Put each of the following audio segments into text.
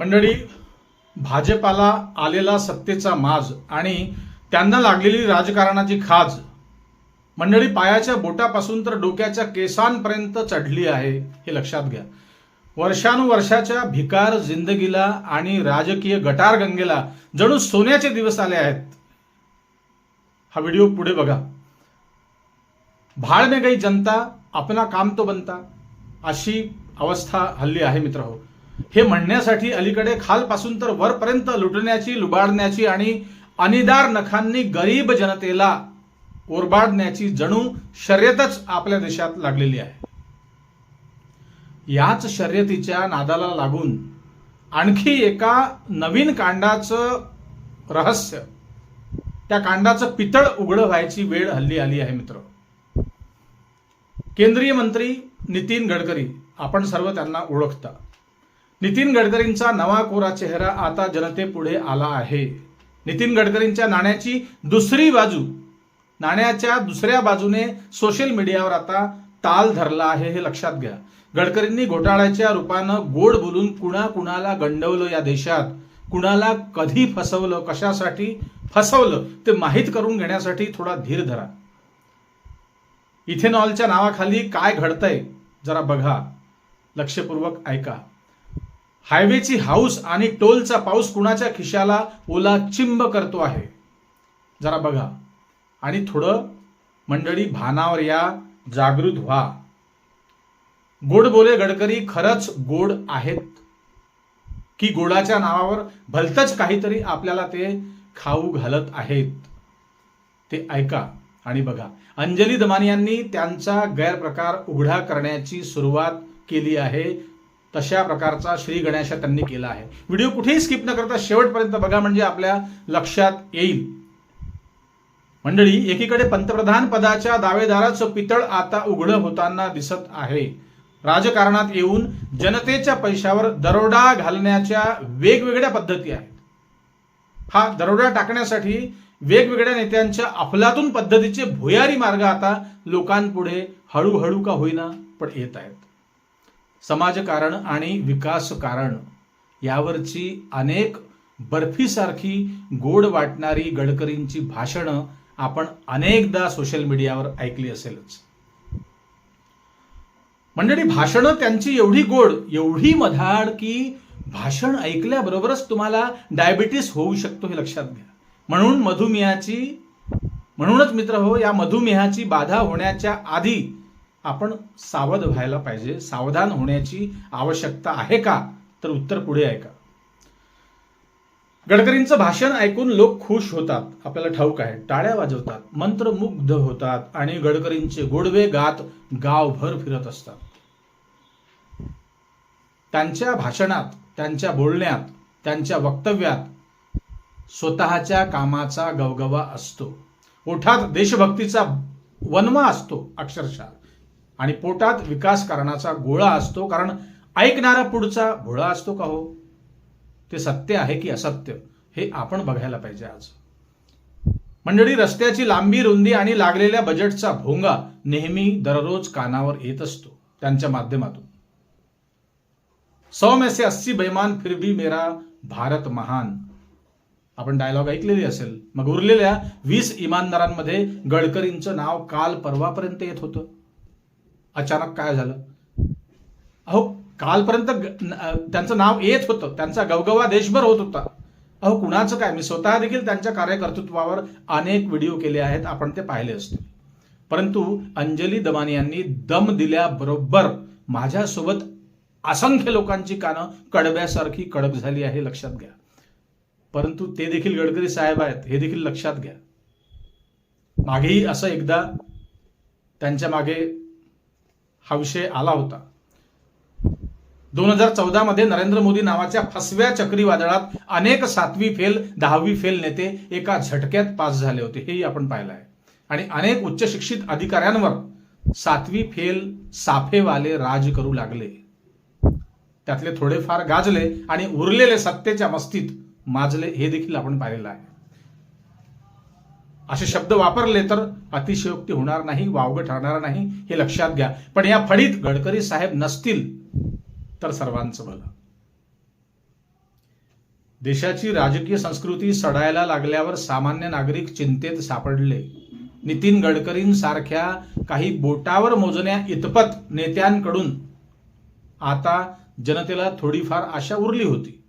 मंडळी भाजपाला आलेला सत्तेचा माज आणि त्यांना लागलेली राजकारणाची खाज मंडळी पायाच्या बोटापासून तर डोक्याच्या केसांपर्यंत चढली आहे हे लक्षात घ्या. वर्षानुवर्षाच्या भिकार जिंदगीला आणि राजकीय गटारगंगेला जणू सोन्याचे दिवस आले आहेत. हा व्हिडिओ पुढे बघा. भाड़ में गई जनता अपना काम तो बनता अशी अवस्था हल्ली आहे मित्र हो हे म्हणण्यासाठी अलीकडे खालपासून तर वरपर्यंत लुटण्याची लुबाडण्याची आणि अनिदार नखांनी गरीब जनतेला ओरबाडण्याची जणू शर्यतच आपल्या देशात लागलेली आहे. याच शर्यतीच्या नादाला लागून आणखी एका नवीन कांडाचं रहस्य त्या कांडाचं पितळ उघडं व्हायची वेळ हल्ली आली आहे मित्र. केंद्रीय मंत्री नितीन गडकरी आपण सर्व त्यांना ओळखता. नितीन गडकरींचा नवा कोरा चेहरा आता जनतेपुढे आला आहे. नितीन गडकरींच्या नाण्याची दुसरी बाजू नाण्याच्या दुसऱ्या बाजूने सोशल मीडियावर आता ताल धरला आहे हे लक्षात घ्या. गडकरींनी घोटाळ्याच्या रूपानं गोड बोलून कुणा कुणाला गंडवलं या देशात? कुणाला कधी फसवलं? कशासाठी फसवलं? ते माहीत करून घेण्यासाठी थोडा धीर धरा. इथेनॉलच्या नावाखाली काय घडतंय? जरा बघा. लक्षपूर्वक ऐका. हायवेची हाऊस आणि टोलचा पाऊस कुणाच्या खिशाला ओला चिंब करतो आहे? जरा बघा. आणि थोडं मंडळी भानावर या जागृत व्हा. गोड बोले गडकरी खरंच गोड आहेत. की गोडाच्या नावावर भलतच काहीतरी आपल्याला ते खाऊ घालत आहेत. ते ऐका आणि बघा. अंजली दमानी यांनी त्यांचा गैरप्रकार उघडा करण्याची सुरुवात केली आहे. तशा प्रकारचा श्री गणेशा त्यांनी केला आहे. व्हिडिओ कुठेही स्किप न करता शेवटपर्यंत बघा म्हणजे आपल्या लक्षात येईल. मंडळी एकीकडे पंतप्रधान पदाच्या दावेदाराचं पितळ आता उघडं होताना दिसत आहे. राजकारणात येऊन जनतेच्या पैशावर दरोडा घालण्याच्या वेगवेगळ्या पद्धती आहेत. हा दरोडा टाकण्यासाठी वेगवेगळ्या नेत्यांच्या अफलातून पद्धतीचे भुयारी मार्ग आता लोकांपुढे हळूहळू का होईना पण येत आहेत. समाजकारण आणि विकासकारण यावरची अनेक बर्फीसारखी गोड वाटणारी गडकरींची भाषणं आपण अनेकदा सोशल मीडियावर ऐकली असेलच. मंडळी भाषणं त्यांची एवढी गोड एवढी मधाड की भाषण ऐकल्याबरोबरच तुम्हाला डायबिटीस होऊ शकतो हे लक्षात घ्या. म्हणून मधुमेहाची म्हणूनच मित्र हो या मधुमेहाची बाधा होण्याच्या आधी आपण सावध व्हायला पाहिजे. सावधान होण्याची आवश्यकता आहे का? तर उत्तर पुढे ऐका गडकरींचं भाषण ऐकून लोक खुश होतात. आपल्याला ठाऊक आहे. टाळ्या वाजवतात. मंत्रमुग्ध होतात आणि गडकरींचे गोडवे गात गावभर फिरत असतात. त्यांच्या भाषणात त्यांच्या बोलण्यात त्यांच्या वक्तव्यात स्वतःच्या कामाचा गवगवा असतो. ओठात देशभक्तीचा वनवा असतो अक्षरशः. आणि पोटात विकास कारणाचा गोळा असतो कारण ऐकणारा पुढचा भोळा असतो का हो? ते सत्य आहे की असत्य हे आपण बघायला पाहिजे आज. मंडळी रस्त्याची लांबी रुंदी आणि लागलेल्या बजेटचा भोंगा नेहमी दररोज कानावर येत असतो त्यांच्या माध्यमातून. सौ में से अस्सी बेमान फिर भी मेरा भारत महान. आपण डायलॉग ऐकलेली असेल मग उरलेल्या वीस इमानदारांमध्ये गडकरींचं नाव काल परवापर्यंत येत होतं. अचानक काय झालं? अहो कालपर्यंत ग- त्यांचं नाव येत होतं. त्यांचा गवगवा देशभर होत होता. अहो कुणाचं काय? मी स्वतः देखील त्यांच्या कार्यकर्तृत्वावर अनेक व्हिडिओ केले आहेत. आपण ते पाहिले असतील. परंतु अंजली दमानी यांनी दम दिल्याबरोबर माझ्यासोबत असंख्य लोकांची कानं कडब्यासारखी कडक झाली आहे लक्षात घ्या. परंतु ते देखील गडकरी साहेब आहेत हे देखील लक्षात घ्या. मागेही असं एकदा त्यांच्या मागे हा विषय आला होता. दोन हजार चौदा मध्ये नरेंद्र मोदी नावाच्या फसव्या चक्रीवादळात अनेक सातवी फेल दहावी फेल नेते एका झटक्यात पास झाले होते. हेही आपण पाहिलं आहे. आणि अनेक उच्च शिक्षित अधिकाऱ्यांवर सातवी फेल साफेवाले राज करू लागले. त्यातले थोडेफार गाजले आणि उरलेले सत्तेच्या मस्तीत माजले हे देखील आपण पाहिलेलं आहे. असे शब्द वापरले तर अतिशयोक्ती होणार नाही वावगं ठरणार नाही हे लक्षात घ्या. पण या फडीत गडकरी साहेब नसतील तर सर्वांचं भलं. देशाची राजकीय संस्कृती सडायला लागल्यावर सामान्य नागरिक चिंतेत सापडले. नितीन गडकरींसारख्या काही बोटावर मोजण्या इतपत नेत्यांकडून आता जनतेला थोडीफार आशा उरली होती.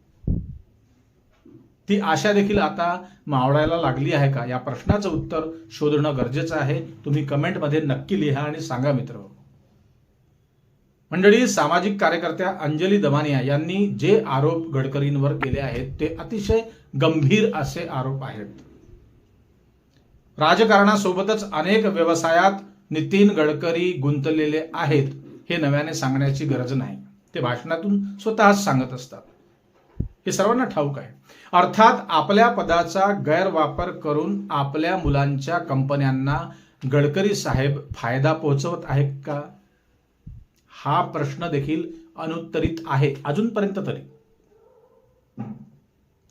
ती आशा देखील आता मावळायला लागली आहे का? या प्रश्नाचं उत्तर शोधणं गरजेचं आहे. तुम्ही कमेंटमध्ये नक्की लिहा आणि सांगा मित्र. मंडळी सामाजिक कार्यकर्त्या अंजली दमानिया यांनी जे आरोप गडकरींवर केले आहेत ते अतिशय गंभीर असे आरोप आहेत. राजकारणासोबतच अनेक व्यवसायात नितीन गडकरी गुंतलेले आहेत हे नव्याने सांगण्याची गरज नाही. ते भाषणातून स्वतःच सांगत असतात. हे सर्वांना ठाऊक आहे. अर्थात आपल्या पदाचा गैरवापर करून आपल्या मुलांच्या कंपन्यांना गडकरी साहेब फायदा पोहोचवत आहेत का? हा प्रश्न देखील अनुत्तरित आहे अजूनपर्यंत तरी.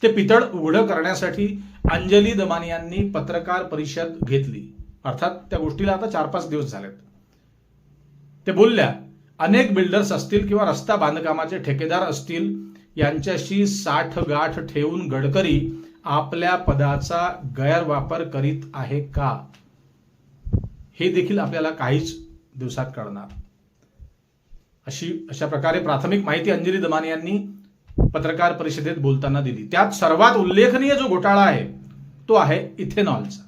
ते पितळ उघडं करण्यासाठी अंजली दमानी यांनी पत्रकार परिषद घेतली. अर्थात त्या गोष्टीला आता चार पाच दिवस झालेत. ते बोलल्या अनेक बिल्डर्स असतील किंवा रस्ता बांधकामाचे ठेकेदार असतील यांच्याशी साठ गाठ ठेवून गडकरी आपल्या पदाचा गैरवापर करीत आहे का? हे देखील आपल्याला काहीच दिवसात कळणार. अशी अशा प्रकारे प्राथमिक माहिती अंजली दमाने यांनी पत्रकार परिषदेत बोलताना दिली. त्यात सर्वात उल्लेखनीय जो घोटाळा आहे तो आहे इथेनॉलचा.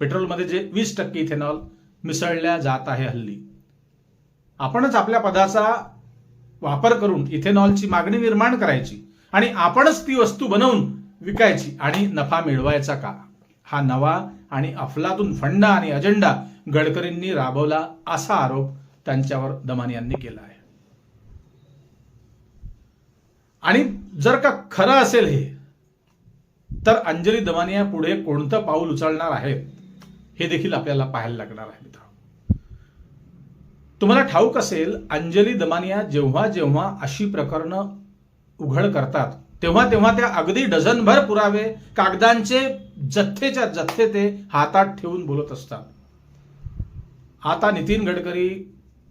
पेट्रोलमध्ये जे वीस टक्के इथेनॉल मिसळल्या जात आहे हल्ली. आपणच आपल्या पदाचा वापर करून इथेनॉलची मागणी निर्माण करायची आणि आपणच ती वस्तू बनवून विकायची आणि नफा मिळवायचा का? हा नवा आणि अफलातून फंडा आणि अजेंडा गडकरींनी राबवला असा आरोप त्यांच्यावर दमानी यांनी केला आहे. आणि जर का खरं असेल हे तर अंजली दमानिया पुढे कोणतं पाऊल उचलणार आहेत हे देखील आपल्याला पाहायला लागणार आहे मित्रांनो. तुम्हाला ठाऊक असेल अंजली दमानिया जेव्हा जेव्हा अशी प्रकरणं उघड करतात तेव्हा तेव्हा त्या अगदी डझनभर पुरावे कागदांचे जथ्थेच्या जथ्थे ते हातात ठेवून बोलत असतात. आता नितीन गडकरी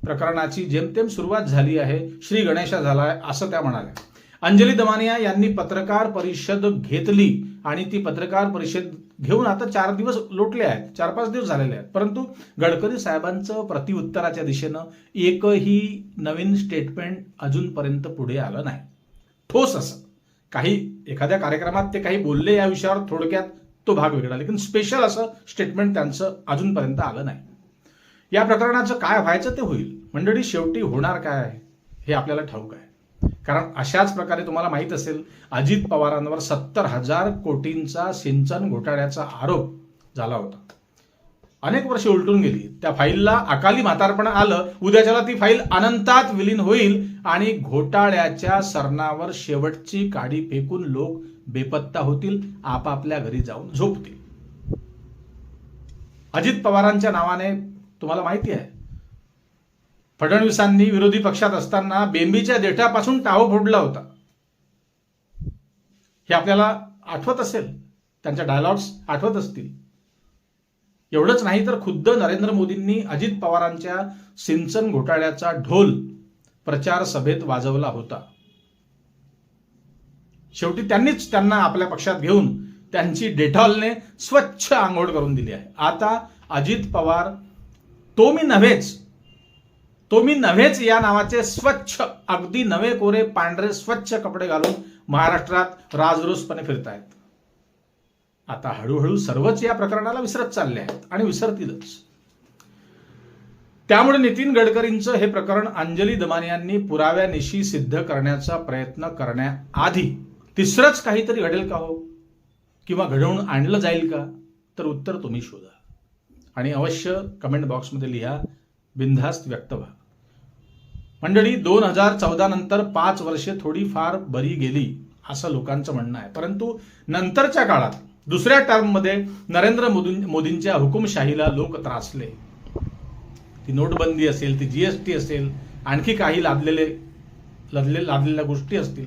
प्रकरणाची जेमतेम सुरुवात झाली आहे श्री गणेशा झालाय असं त्या म्हणाल्या. अंजली दमानिया यांनी पत्रकार परिषद घेतली आणि ती पत्रकार परिषद घेऊन आता चार दिवस लोटले आहेत चार पाच दिवस झालेले आहेत. परंतु गडकरी साहेबांचं प्रतिउत्तराच्या दिशेनं एकही नवीन स्टेटमेंट अजूनपर्यंत पुढे आलं नाही. ठोस असं. काही एखाद्या कार्यक्रमात ते काही बोलले या विषयावर थोडक्यात तो भाग वेगळा लेकिन स्पेशल असं स्टेटमेंट त्यांचं अजूनपर्यंत आलं नाही. या प्रकरणाचं काय व्हायचं ते होईल. मंडळी शेवटी होणार काय आहे हे आपल्याला ठाऊक आहे. कारण अशाच प्रकारे तुम्हाला माहीत असेल अजित पवारांवर सत्तर हजार कोटींचा सिंचन घोटाळ्याचा आरोप झाला होता. अनेक वर्षे उलटून गेली. त्या फाईलला अकाली म्हातारपण आलं. उद्याच्याला ती फाईल अनंतात विलीन होईल आणि घोटाळ्याच्या सरणावर शेवटची काडी फेकून लोक बेपत्ता होतील आपापल्या घरी जाऊन झोपतील. अजित पवारांच्या नावाने तुम्हाला माहिती आहे फडणवीसांनी विरोधी पक्षात असताना बेंबीच्या देठापासून टाव फोडला होता. हे आपल्याला आठवत असेल त्यांच्या डायलॉग्स आठवत असतील. एवढंच नाही तर खुद्द नरेंद्र मोदींनी अजित पवारांच्या सिंचन घोटाळ्याचा ढोल प्रचार सभेत वाजवला होता. शेवटी त्यांनीच त्यांना आपल्या पक्षात घेऊन त्यांची डेटॉलने स्वच्छ आंघोळ करून दिली आहे. आता अजित पवार तो मी नव्हेच तो मी नव्हेच या नावाचे स्वच्छ अगदी नवे कोरे पांढरे स्वच्छ कपडे घालून महाराष्ट्रात राजरोसपणे फिरतायत. आता हळूहळू सर्वच या प्रकरणाला विसरत चालले आहेत आणि विसरतीलच. त्यामुळे नितीन गडकरींचं हे प्रकरण अंजली दमान यांनी पुराव्यानिशी सिद्ध करण्याचा प्रयत्न करण्याआधी तिसरंच काहीतरी घडेल का हो? किंवा घडवून आणलं जाईल का? तर उत्तर तुम्ही शोधा. आणि अवश्य कमेंट बॉक्समध्ये लिहा बिनधास्त व्यक्त व्हा. मंडळी दोन हजार चौदा नंतर पाच वर्षे थोडीफार बरी गेली असं लोकांचं म्हणणं आहे. परंतु नंतरच्या काळात दुसऱ्या टर्ममध्ये नरेंद्र मोदींच्या हुकुमशाहीला लोक त्रासले. ती नोटबंदी असेल ती जीएसटी असेल आणखी काही लादलेले लादले लादलेल्या गोष्टी असतील.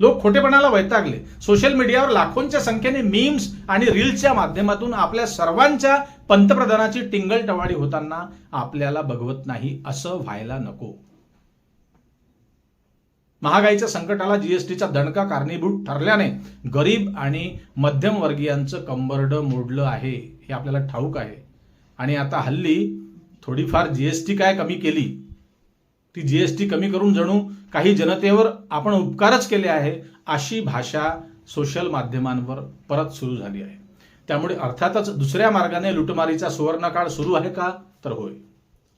लोक खोटेपणाला वैतागले. सोशल मीडियावर लाखोंच्या संख्येने मीम्स आणि रील्सच्या माध्यमातून आपल्या सर्वांच्या पंतप्रधानाची टिंगल टवाडी होताना आपल्याला बघवत नाही असं व्हायला नको. महागाईच्या संकटाला जीएसटीचा दणका कारणीभूत ठरल्याने गरीब आणि मध्यमवर्गीयांचं कंबरड मोडलं आहे हे आपल्याला ठाऊक आहे. आणि आता हल्ली थोडीफार जीएसटी काय कमी केली ती जीएसटी कमी करून जणू काही जनतेवर आपण उपकारच केले आहे अशी भाषा सोशल माध्यमांवर परत सुरू झाली आहे. त्यामुळे अर्थातच दुसऱ्या मार्गाने लुटमारीचा सुवर्णकाळ सुरू आहे का? तर होय.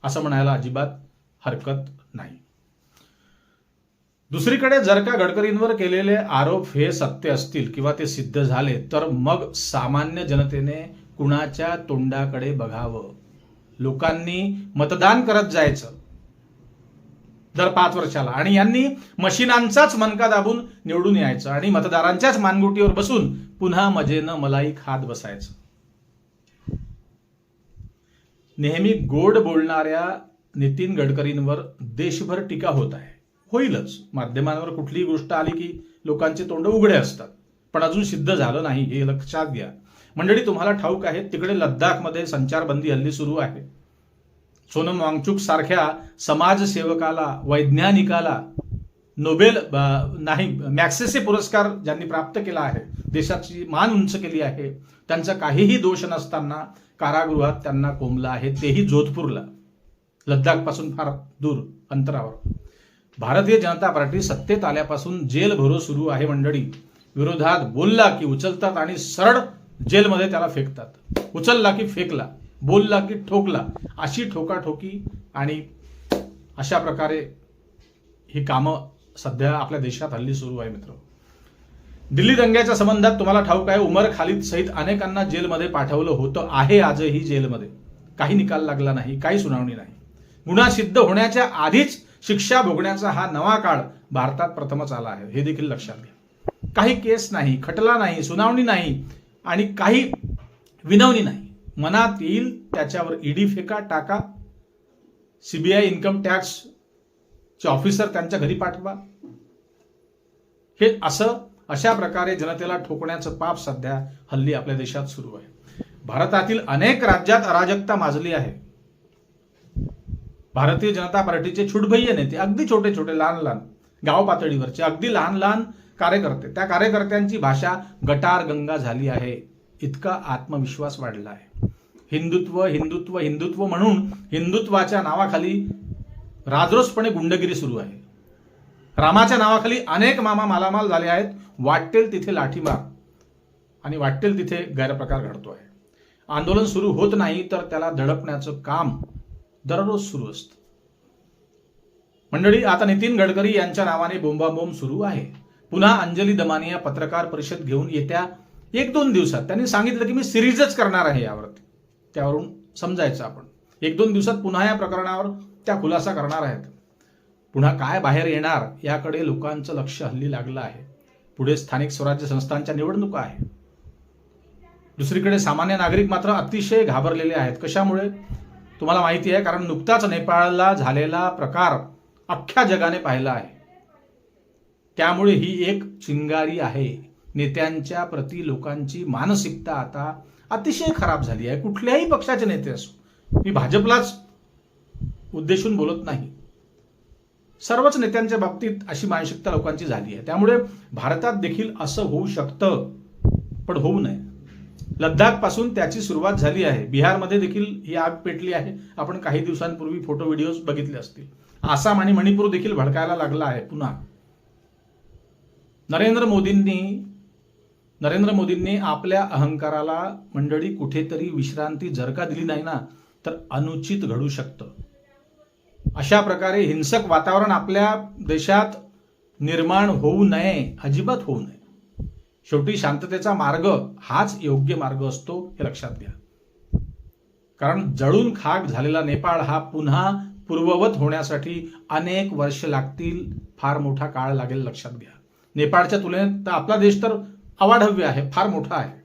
असं म्हणायला अजिबात हरकत नाही. दुसरीकडे जर का गडकरींवर केलेले आरोप हे सत्य असतील किंवा ते सिद्ध झाले तर मग सामान्य जनतेने कुणाच्या तोंडाकडे बघावं? लोकांनी मतदान करत जायचं दर पाच वर्षाला. आणि यांनी मशिनांचाच मनका दाबून निवडून यायचं आणि मतदारांच्याच मानगुटीवर बसून पुन्हा मजेनं मलाई खात बसायचं. नेहमी गोड बोलणाऱ्या नितीन गडकरींवर देशभर टीका होत आहे. होईलच. माध्यमांवर कुठलीही गोष्ट आली की लोकांचे तोंड उघडे असतात. पण अजून सिद्ध झालं नाही हे लक्षात घ्या. मंडळी तुम्हाला ठाऊक आहे तिकडे लद्दाखमध्ये संचारबंदी हल्ली सुरू आहे. सोनम वांगचुक सारख्या समाजसेवकाला वैज्ञानिकाला नोबेल नाही मॅक्सेसे पुरस्कार ज्यांनी प्राप्त केला आहे देशाची मान उंच केली आहे त्यांचा काहीही दोष नसताना कारागृहात त्यांना कोंबलं आहे तेही जोधपूरला. लद्दाखपासून फार दूर अंतरावर. भारतीय जनता पार्टी सत्तेत आल्यापासून जेल भरो सुरू आहे मंडळी. विरोधात बोलला की उचलतात आणि सरळ जेलमध्ये त्याला फेकतात. उचलला की फेकला बोलला की ठोकला अशी ठोकाठोकी आणि अशा प्रकारे ही कामं सध्या आपल्या देशात हल्ली सुरू आहे मित्र. दिल्ली दंग्याच्या संबंधात तुम्हाला ठाऊक आहे उमर खालिद सहित अनेकांना जेलमध्ये पाठवलं होतं. आहे आजही जेलमध्ये. काही निकाल लागला नाही काही सुनावणी नाही. गुन्हा सिद्ध होण्याच्या आधीच शिक्षा भोगण्याचा हा नवा काळ भारतात प्रथमच आला आहे. हे देखील लक्षात घ्या. काही केस नाही खटला नाही सुनावणी नाही आणि काही विनवणी नाही. मनात येईल त्याच्यावर ईडी फेका टाका. सीबीआय इन्कम टॅक्स चे ऑफिसर त्यांच्या घरी पाठवा. हे असं अशा प्रकारे जनतेला ठोकण्याचं पाप सध्या हल्ली आपल्या देशात सुरू आहे. भारतातील अनेक राज्यात अराजकता माजली आहे. भारतीय जनता पार्टीचे छुटभय्य नेते अगदी छोटे छोटे लहान लहान गाव पातळीवरचे अगदी लहान लहान कार्यकर्ते. त्या कार्यकर्त्यांची भाषा गटार गंगा झाली आहे. इतका आत्मविश्वास वाढला आहे. हिंदुत्व हिंदुत्व हिंदुत्व म्हणून हिंदुत्वाच्या नावाखाली राजरोसपणे गुंडगिरी सुरू आहे. रामाच्या नावाखाली अनेक मामा मालामाल झाले आहेत. वाटेल तिथे लाठीमार आणि वाटेल तिथे गैरप्रकार घडतो आहे आंदोलन सुरू होत नाही तर त्याला धडपण्याचं काम दररोज सुरू असतं. मंडळी आता नितीन गडकरी यांच्या नावाने बोंबाबोंब सुरू आहे. पुन्हा अंजली दमानिया पत्रकार परिषद घेऊन येत्या एक दोन दिवसात. त्यांनी सांगितलं की मी सिरीजच करणार आहे यावरती. त्यावरून समजायचं आपण. एक दोन दिवसात पुन्हा या प्रकरणावर त्या खुलासा करणार आहेत. पुन्हा काय बाहेर येणार याकडे लोकांचं लक्ष हल्ली लागलं आहे. पुढे स्थानिक स्वराज्य संस्थांच्या निवडणुका आहे दुसरीकडे सामान्य नागरिक मात्र अतिशय घाबरलेले आहेत. कशामुळे? तुम्हाला माहिती आहे कारण नुकताच नेपाळला झालेला प्रकार अख्ख्या जगाने पाहिला आहे. त्यामुळे ही एक चिंगारी आहे. नेत्यांच्या प्रति लोकांची मानसिकता आता अतिशय खराब झाली आहे. कुठल्याही पक्षाचे नेते असो मी भाजपलाच उद्देशून बोलत नाही. सर्वच नेत्यांच्या बाबतीत अशी मानसिकता लोकांची झाली आहे. त्यामुळे भारतात देखील असं होऊ शकतं पण होऊ नये. लद्दाखपासून त्याची सुरुवात झाली आहे. बिहारमध्ये देखील ही आग पेटली आहे. आपण काही दिवसांपूर्वी फोटो व्हिडिओज बघितले असतील. आसाम आणि मणिपूर देखील भडकायला लागला आहे पुन्हा. नरेंद्र मोदींनी नरेंद्र मोदींनी आपल्या अहंकाराला मंडळी कुठेतरी विश्रांती जर का दिली नाही ना तर अनुचित घडू शकतं. अशा प्रकारे हिंसक वातावरण आपल्या देशात निर्माण होऊ नये अजिबात होऊ नये. शेवटी शांततेचा मार्ग हाच योग्य मार्ग असतो हे लक्षात घ्या. कारण जळून खाक झालेला नेपाळ हा पुन्हा पूर्ववत होण्यासाठी अनेक वर्ष लागतील फार मोठा काळ लागेल लक्षात घ्या. नेपाळच्या तुलनेत तर आपला देश तर अवाढव्य आहे फार मोठा आहे.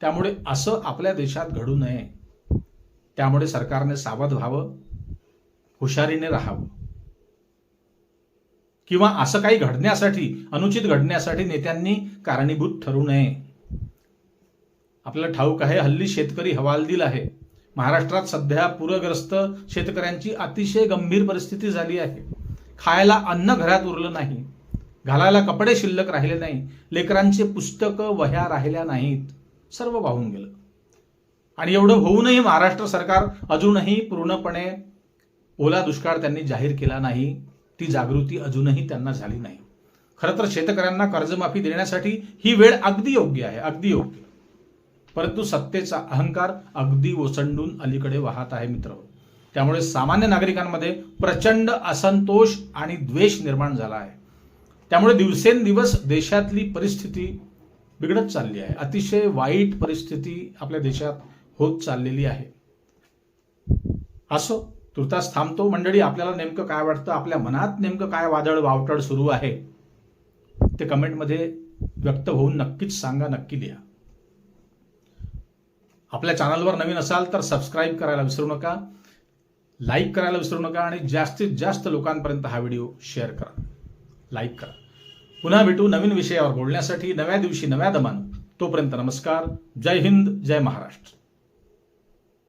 त्यामुळे असं आपल्या देशात घडू नये. त्यामुळे सरकारने सावध व्हावं हुशारीने राहावं. किंवा असं काही घडण्यासाठी अनुचित घडण्यासाठी नेत्यांनी कारणीभूत ठरू नये. आपल्याला ठाऊक आहे हल्ली शेतकरी हवालदिल आहे. महाराष्ट्रात सध्या पूरग्रस्त शेतकऱ्यांची अतिशय गंभीर परिस्थिती झाली आहे. खायला अन्न घरात उरलं नाही. घालायला कपडे शिल्लक राहिले नाही. लेकरांचे पुस्तकं वह्या राहिल्या नाहीत. सर्व वाहून गेलं. आणि एवढं होऊनही महाराष्ट्र सरकार अजूनही पूर्णपणे ओला दुष्काळ त्यांनी जाहीर केला नाही. ती जागृती अजूनही त्यांना झाली नाही. खरं तर शेतकऱ्यांना कर्जमाफी देण्यासाठी ही वेळ अगदी योग्य आहे अगदी योग्य. परंतु सत्तेचा अहंकार अगदी ओसंडून अलीकडे वाहत आहे मित्र त्यामुळे सामान्य नागरिकांमध्ये प्रचंड असंतोष आणि द्वेष निर्माण झाला आहे. त्यामुळे दिवसेंदिवस देशातली परिस्थिती बिघडत चालली आहे. अतिशय वाईट परिस्थिती आपल्या देशात होत चाललेली आहे. असो. तुर्तास थांबतो मंडळी आपल्याला नेमकं काय वाटतं? आपल्या मनात नेमकं काय वादळ वावटळ सुरू आहे? ते कमेंटमध्ये व्यक्त होऊन नक्कीच सांगा नक्की लिहा. आपल्या चॅनलवर नवीन असाल तर सबस्क्राईब करायला विसरू नका लाईक करायला विसरू नका आणि जास्तीत जास्त लोकांपर्यंत हा व्हिडिओ शेअर करा. लाईक करा. पुन्हा भेटू नवीन विषयावर बोलण्यासाठी नव्या दिवशी नव्या दमान. तोपर्यंत नमस्कार. जय हिंद जय महाराष्ट्र.